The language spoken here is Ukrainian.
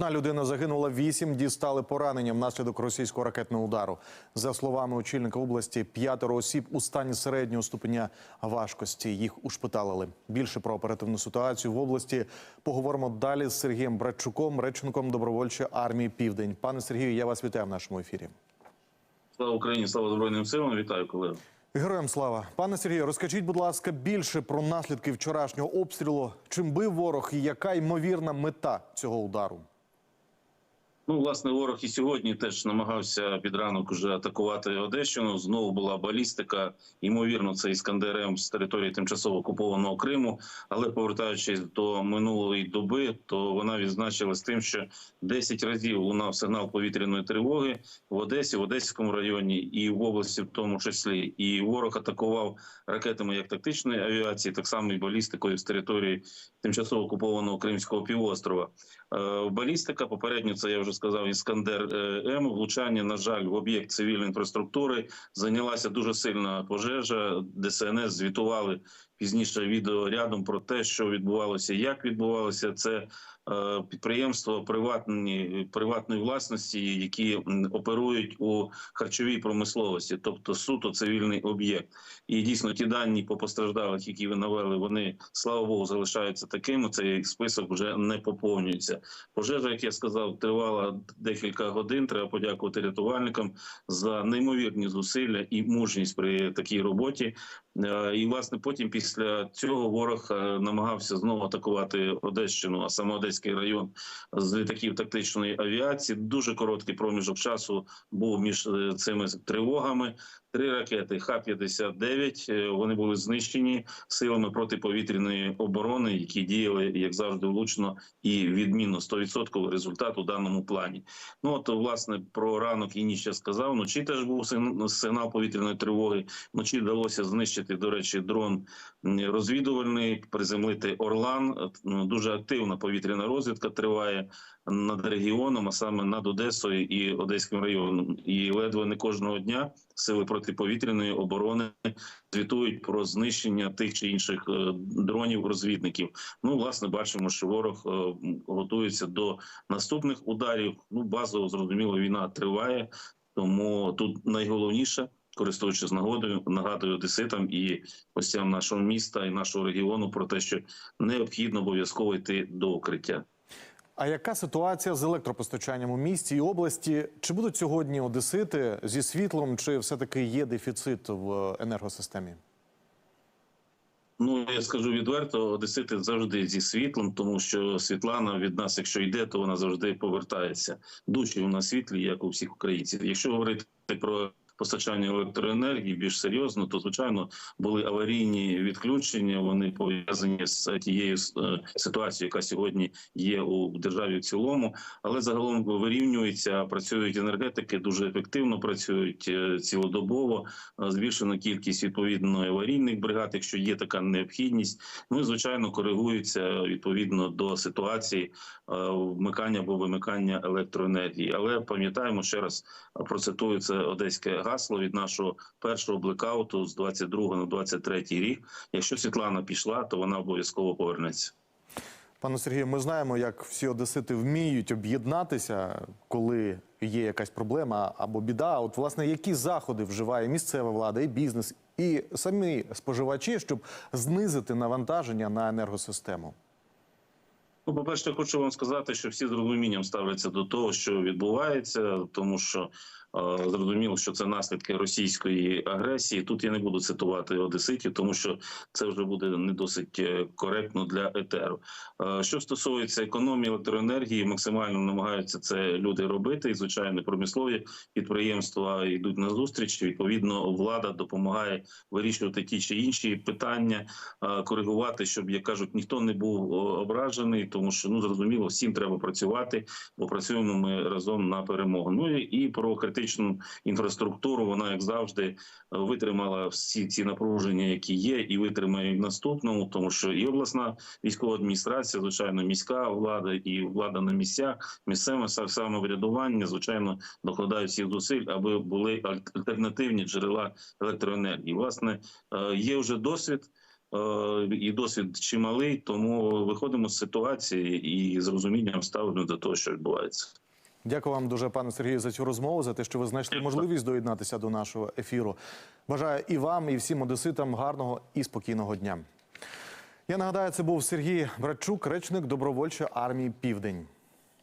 Одна людина загинула, вісім дістали поранення внаслідок російського ракетного удару. За словами очільника області, п'ятеро осіб у стані середнього ступеня важкості. Їх ушпиталили. Більше про оперативну ситуацію в області поговоримо далі з Сергієм Братчуком, речником добровольчої армії Південь. Пане Сергію, я вас вітаю в нашому ефірі. Слава Україні, слава Збройним силам. Вітаю, колеги. Героям слава, пане Сергію, розкажіть, будь ласка, більше про наслідки вчорашнього обстрілу. Чим бив ворог і яка ймовірна мета цього удару? Ну, власне, ворог і сьогодні теж намагався під ранок уже атакувати Одещину. Знову була балістика. Ймовірно, це іскандер М з території тимчасово окупованого Криму. Але повертаючись до минулої доби, то вона відзначилась тим, що 10 разів лунав сигнал повітряної тривоги в Одесі, в Одеському районі і в області, в тому числі. І ворог атакував ракетами як тактичної авіації, так само і балістикою з території тимчасово окупованого Кримського півострова. Е, Балістика попередньо це я вже сказав. Іскандер е, М. Влучання, на жаль, в об'єкт цивільної інфраструктури зайнялася дуже сильна пожежа. ДСНС звітували пізніше відео рядом про те, що відбувалося, як відбувалося це. е, Підприємства приватні приватної власності, які оперують у харчовій промисловості, тобто суто цивільний об'єкт, і дійсно ті дані по постраждалих, які ви навели, вони слава Богу залишаються такими. Цей список вже не поповнюється. Пожежа, як я сказав, тривала декілька годин. Треба подякувати рятувальникам за неймовірні зусилля і мужність при такій роботі. Е, І власне потім після цього ворог е, намагався знову атакувати Одещину, а саме Одеський район з літаків тактичної авіації. Дуже короткий проміжок часу був між е, цими тривогами. Три ракети Х-59, е, Вони були знищені силами протиповітряної оборони, які діяли як завжди влучно і відмінно 100% результат у даному плані. Ну от власне про ранок і ніч я сказав. Вночі теж був сигн- сигнал повітряної тривоги. Вночі вдалося знищити, до речі, дрон розвідувальний, приземлити Орлан. Ну, Дуже активна повітряна розвідка триває над регіоном, а саме над Одесою і Одеським районом. І ледве не кожного дня сили протиповітряної оборони звітують про знищення тих чи інших е, дронів розвідників. Ну, власне, бачимо, що ворог е, готується до наступних ударів. Ну, базово зрозуміло, війна триває, тому тут найголовніше. Користуючись нагодою, нагадую одеситам і гостям нашого міста і нашого регіону про те, що необхідно обов'язково йти до укриття. А яка ситуація з електропостачанням у місті і області? Чи будуть сьогодні одесити зі світлом, чи все-таки є дефіцит в енергосистемі? Ну я скажу відверто, одесити завжди зі світлом, тому що Світлана від нас, якщо йде, то вона завжди повертається. Душі у нас світлі, як у всіх українців. Якщо говорити про постачання електроенергії більш серйозно, то звичайно були аварійні відключення. Вони пов'язані з тією е, ситуацією, яка сьогодні є у державі в цілому. Але загалом вирівнюється, працюють енергетики, дуже ефективно працюють е, цілодобово. Е, Збільшена кількість відповідно аварійних бригад, якщо є така необхідність. Ну і звичайно коригуються відповідно до ситуації вмикання або вимикання електроенергії. Але пам'ятаємо ще раз процитую це одеське гасло від нашого першого блекауту з 22 на 23 рік. Якщо Світлана пішла, то вона обов'язково повернеться. Пане Сергію, ми знаємо, як всі одесити вміють об'єднатися, коли є якась проблема або біда. От, власне, які заходи вживає місцева влада і бізнес, і самі споживачі, щоб знизити навантаження на енергосистему? Ну, по-перше, хочу вам сказати, що всі з розумінням ставляться до того, що відбувається, тому що е, зрозуміло, що це наслідки російської агресії. Тут я не буду цитувати одеситів, тому що це вже буде не досить е, коректно для етеру. Е, що стосується економії електроенергії, максимально намагаються це люди робити. І звичайно, промислові підприємства йдуть на зустріч. Відповідно, влада допомагає вирішувати ті чи інші питання, коригувати, щоб як кажуть, ніхто не був ображений, тому що ну зрозуміло, всім треба працювати, бо працюємо ми разом на перемогу. Ну і, про критичну інфраструктуру. Вона як завжди е, витримала всі ці напруження, які є, і витримає в наступному, тому що і обласна військова адміністрація, звичайно, міська влада і влада на місцях, місцеве са- самоврядування, звичайно, докладають всіх зусиль, аби були альтернативні джерела електроенергії. Власне, е, є вже досвід. Е, і досвід чималий, тому виходимо з ситуації і з розумінням ставимо до того, що відбувається. Дякую вам дуже, пане Сергію, за цю розмову, за те, що ви знайшли можливість доєднатися до нашого ефіру. Бажаю і вам, і всім одеситам гарного і спокійного дня. Я нагадаю, це був Сергій Братчук, речник добровольчої армії Південь.